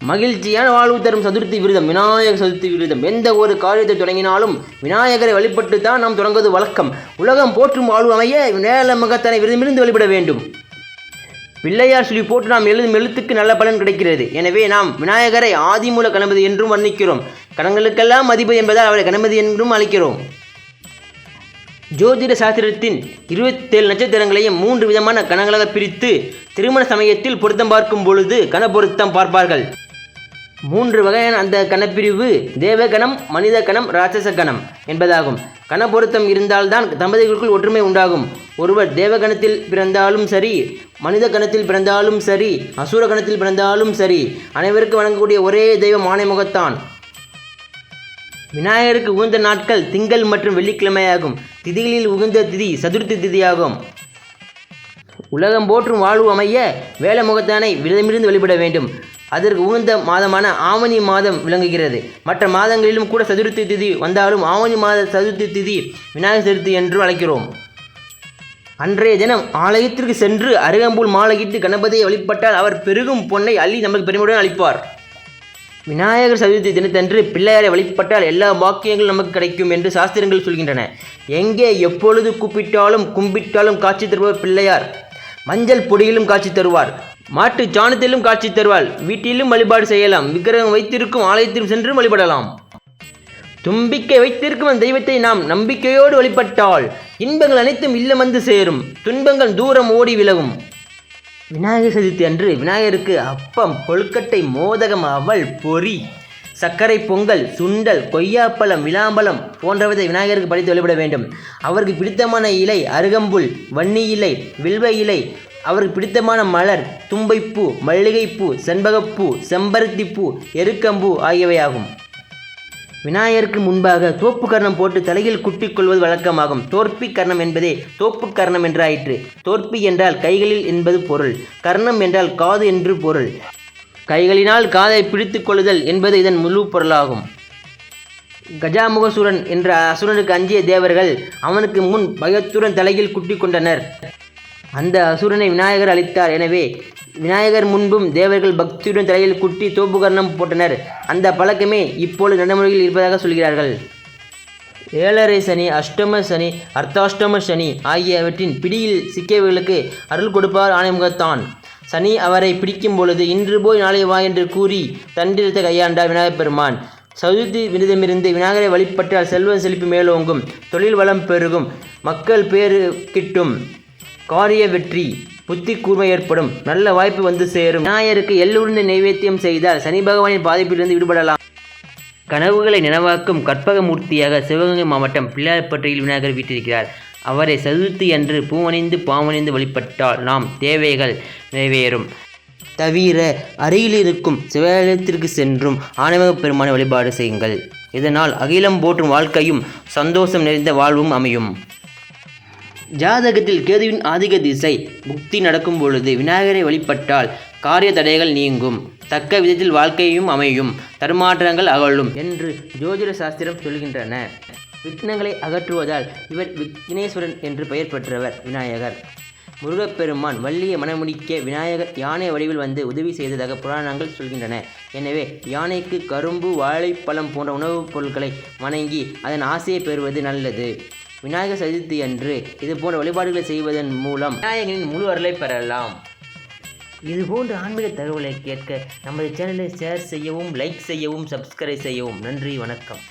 மகிழ்ச்சியான வாழ்வு தரும் சதுர்த்தி விரதம் விநாயகர் சதுர்த்தி விரதம். எந்த ஒரு காரியத்தை தொடங்கினாலும் விநாயகரை வழிபட்டு தான் நாம் தொடங்குவது வழக்கம். உலகம் போற்றும் வாழ்வு அமைய நேல மகத்தனை விருதமிருந்து வழிபட வேண்டும். பிள்ளையார் சொல்லி போட்டு நாம் எழுதும் எழுத்துக்கு நல்ல பலன் கிடைக்கிறது. எனவே நாம் விநாயகரை ஆதிமூல கணபதி என்றும் வர்ணிக்கிறோம். கணங்களுக்கெல்லாம் மதிப்பு என்பதால் அவரை கணபதி என்றும் அழைக்கிறோம். ஜோதிட சாஸ்திரத்தின் இருபத்தேழு நட்சத்திரங்களையும் மூன்று விதமான கணங்களாக பிரித்து திருமண சமயத்தில் பொருத்தம் பார்க்கும் பொழுது கண பொருத்தம் பார்ப்பார்கள். மூன்று வகையான அந்த கணப்பிரிவு தேவகணம் மனித கணம் ராட்சச கணம் என்பதாகும். கண பொருத்தம் இருந்தால்தான் தம்பதிகளுக்குள் ஒற்றுமை உண்டாகும். ஒருவர் தேவகணத்தில் பிறந்தாலும் சரி மனித கணத்தில் பிறந்தாலும் சரி அசுர கணத்தில் பிறந்தாலும் சரி அனைவருக்கும் வழங்கக்கூடிய ஒரே தெய்வம் ஆணைமுகத்தான் விநாயகருக்கு உகந்த நாட்கள் திங்கள் மற்றும் வெள்ளிக்கிழமையாகும். திதிகளில் உகந்த திதி சதுர்த்தி திதியாகும். உலகம் போற்றும் வாழ்வு அமைய வேலமுகத்தானை விரதமிருந்து வழிபட வேண்டும். அதற்கு உகந்த மாதமான ஆவணி மாதம் விளங்குகிறது. மற்ற மாதங்களிலும் கூட சதுர்த்தி திதி வந்தாலும் ஆவணி மாத சதுர்த்தி திதி விநாயகர் சதுர்த்தி என்று அழைக்கிறோம். அன்றைய தினம் ஆலயத்திற்கு சென்று அருகம்புல் மாலையிட்டு கணபதியை வழிபட்டால் அவர் பெருகும் பொன்னை அள்ளி நமக்கு பெருமையுடன் அளிப்பார். விநாயகர் சதுர்த்தி தினத்தன்று பிள்ளையாரை வழிபட்டால் எல்லா வாக்கியங்களும் நமக்கு கிடைக்கும் என்று சாஸ்திரங்கள் சொல்கின்றன. எங்கே எப்பொழுது கூப்பிட்டாலும் கும்பிட்டாலும் காட்சி தருபவர் பிள்ளையார். மஞ்சள் பொடியிலும் காட்சி தருவார். மாட்டுச் சாணத்திலும் காட்சி தருவாள். வீட்டிலும் வழிபாடு செய்யலாம். விக்கிரகம் வைத்திருக்கும் ஆலயத்திலும் சென்று வழிபடலாம். தும்பிக்கை வைத்திருக்கும் அந்த தெய்வத்தை நாம் நம்பிக்கையோடு வழிபட்டால் இன்பங்கள் அனைத்தும் இல்லம் வந்து சேரும். துன்பங்கள் தூரம் ஓடி விலகும். விநாயகர் சதுர்த்தி அன்று விநாயகருக்கு அப்பம் கொழுக்கட்டை மோதகம் அவல் பொரி சர்க்கரை பொங்கல் சுண்டல் கொய்யாப்பழம் விளாம்பழம் போன்றவற்றை விநாயகருக்கு படித்து வழிபட வேண்டும். அவருக்கு பிடித்தமான இலை அருகம்புல் வன்னி இலை வில்வ இலை அவருக்கு பிடித்தமான மலர் தும்பைப்பூ மல்லிகைப்பூ செண்பகப்பூ செம்பருத்திப்பூ எருக்கம்பூ ஆகியவையாகும். விநாயகருக்கு முன்பாக தோப்பு கர்ணம் போட்டு தலையில் குட்டி கொள்வது வழக்கமாகும். தோற்பி கர்ணம் என்பதே தோப்பு கர்ணம் என்றாயிற்று. தோற்பி என்றால் கைகளில் என்பது பொருள் கர்ணம் என்றால் காது என்று பொருள். கைகளினால் காதை பிடித்து கொள்ளுதல் என்பது இதன் முழு பொருளாகும். கஜாமுகசூரன் என்ற அசுரனுக்கு அஞ்சிய தேவர்கள் அவனுக்கு முன் பயத்துடன் தலையில் குட்டி கொண்டனர். அந்த அசுரனை விநாயகர் அளித்தார் எனவே விநாயகர் முன்பும் தேவர்கள் பக்தியுடன் தலையில் குட்டி தோப்புகரணம் போட்டனர். அந்த பழக்கமே இப்பொழுது நடைமுறையில் இருப்பதாக சொல்கிறார்கள். ஏழரை சனி அஷ்டம சனி அர்த்தாஷ்டம சனி ஆகியவற்றின் பிடியில் சிக்கியவர்களுக்கு அருள் கொடுப்பார் ஆணைமுகத்தான். சனி அவரை பிடிக்கும் பொழுது இன்று போய் நாளை வா என்று கூறி தண்டிரத்தை கையாண்டார் விநாயகப் பெருமான். சதுர்த்தி விரதமிருந்து விநாயகரை வழிபட்டால் செல்வம் செழிப்பு மேலோங்கும் தொழில் வளம் பெருகும் மக்கள் பேறு கிட்டும். காரிய வெற்றி புத்தி கூர்மை ஏற்படும் நல்ல வாய்ப்பு வந்து சேரும். விநாயகருக்கு எல்லோருந்து நைவேத்தியம் செய்தால் சனி பகவானின் பாதிப்பிலிருந்து விடுபடலாம். கனவுகளை நினைவாக்கும் கற்பகமூர்த்தியாக சிவகங்கை மாவட்டம் பிள்ளையார்பட்டியில் விநாயகர் வீட்டிருக்கிறார். அவரை சதுர்த்தி அன்று பூவணிந்து பாவணிந்து வழிபட்டால் நாம் தேவைகள் நிறைவேறும். தவிர அருகில் இருக்கும் சிவாலயத்திற்கு சென்றும் ஆணவ பெருமான வழிபாடு செய்யுங்கள். இதனால் அகிலம் போற்றும் வாழ்க்கையும் சந்தோஷம் நிறைந்த வாழ்வும் அமையும். ஜாதகத்தில் கேதுவின் ஆதிக்க திசை புக்தி நடக்கும் பொழுது விநாயகரை வழிபட்டால் காரிய தடைகள் நீங்கும். தக்க விதத்தில் வாழ்க்கையும் அமையும். தருமாற்றங்கள் அகலும் என்று ஜோதிட சாஸ்திரம் சொல்கின்றன. விக்னங்களை அகற்றுவதால் இவர் விக்னேஸ்வரன் என்று பெயர் பெற்றவர் விநாயகர். முருகப்பெருமான் வள்ளியை மனமுடிக்க விநாயகர் யானை வடிவில் வந்து உதவி செய்ததாக புராணங்கள் சொல்கின்றன. எனவே யானைக்கு கரும்பு வாழைப்பழம் போன்ற உணவுப் பொருட்களை வணங்கி அதன் ஆசையை பெறுவது நல்லது. விநாயகர் சதுர்த்தி அன்று இது போன்ற வழிபாடுகளை செய்வதன் மூலம் விநாயகரின் முழு அருளை பெறலாம். இது போன்ற ஆன்மீக தகவலை கேட்க நமது சேனலை ஷேர் செய்யவும் லைக் செய்யவும் சப்ஸ்கிரைப் செய்யவும். நன்றி வணக்கம்.